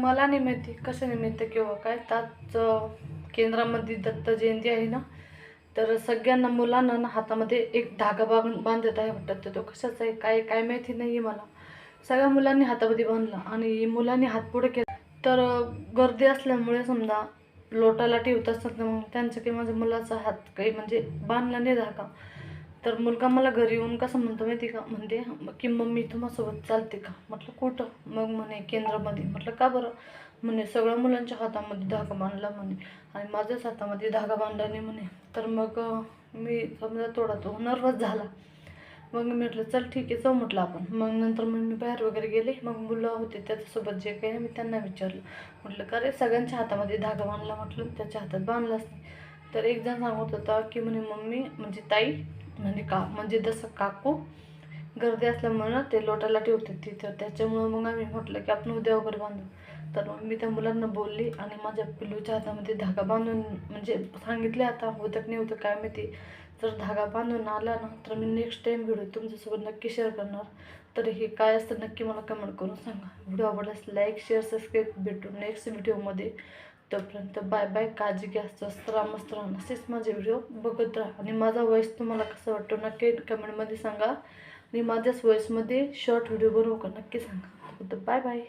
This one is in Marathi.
मला नाही माहिती कशा निमित्त किंवा काय. त्याच केंद्रामध्ये दत्त जयंती आहे ना तर सगळ्यांना मुलांना ना हातामध्ये एक धागा बांधून बांधत आहे वाटतं. तर तो कशाचा आहे काय काय माहिती नाही आहे मला. सगळ्या मुलांनी हातामध्ये बांधला आणि मुलांनी हात पुढे केला. तर गर्दी असल्यामुळे समजा लोटाला ठेवत असतात ना मग त्यांचं काही माझ्या मुलाचा हात काही म्हणजे बांधला नाही धागा. तर मुलगा मला घरी येऊन कसं म्हणतो माहिती का? म्हणते की मम्मी तुम्हासोबत चालते का? म्हटलं कुठं? मग म्हणे केंद्रामध्ये. म्हटलं का बरं? म्हणे सगळ्या मुलांच्या हातामध्ये धागा बांधला म्हणे आणि माझ्याच हातामध्ये धागा बांधला नाही म्हणे. तर मग मी समजा थोडा तो नर्वस झाला. मग मी म्हटलं चल ठीक आहे जाऊ म्हटलं आपण. मग नंतर मग मी बाहेर वगैरे गेले. मग मुलं होते त्याच्यासोबत जे काही मी त्यांना विचारलं. म्हटलं का रे सगळ्यांच्या हातामध्ये धागा बांधला? म्हटलं त्याच्या हातात बांधलाच नाही. तर एक जण सांगत होता की म्हणे मम्मी म्हणजे ताई म्हणजे का म्हणजे जसं काकू गर्दी असल्यामुळं ते लोटाला ठेवते तिथं त्याच्यामुळं मग आम्ही म्हटलं की आपण उद्या वगैरे बांधू. तर मग मी त्या मुलांना बोलली आणि माझ्या पिल्लूच्या हातामध्ये धागा बांधून म्हणजे सांगितले आता होतं की नाही होतं काय माहिती जर धागा बांधून आला ना तर मी नेक्स्ट टाईम व्हिडिओ तुमच्यासोबत नक्की शेअर करणार. तर हे काय असतं नक्की मला कमेंट करून सांगा. व्हिडिओ आवडल्यास लाईक शेअर सबस्क्राईब भेटू नेक्स्ट व्हिडिओमध्ये तोपर्यंत बाय बाय काळजी घ्या स्वस्त राहा मस्त राहा. असेच माझे व्हिडिओ बघत राहा. आणि माझा वॉईस तुम्हाला कसं वाटतो नक्की कमेंटमध्ये सांगा. आणि माझ्याच वॉईसमध्ये शॉर्ट व्हिडिओ बनवू का नक्की सांगा. तर बाय बाय.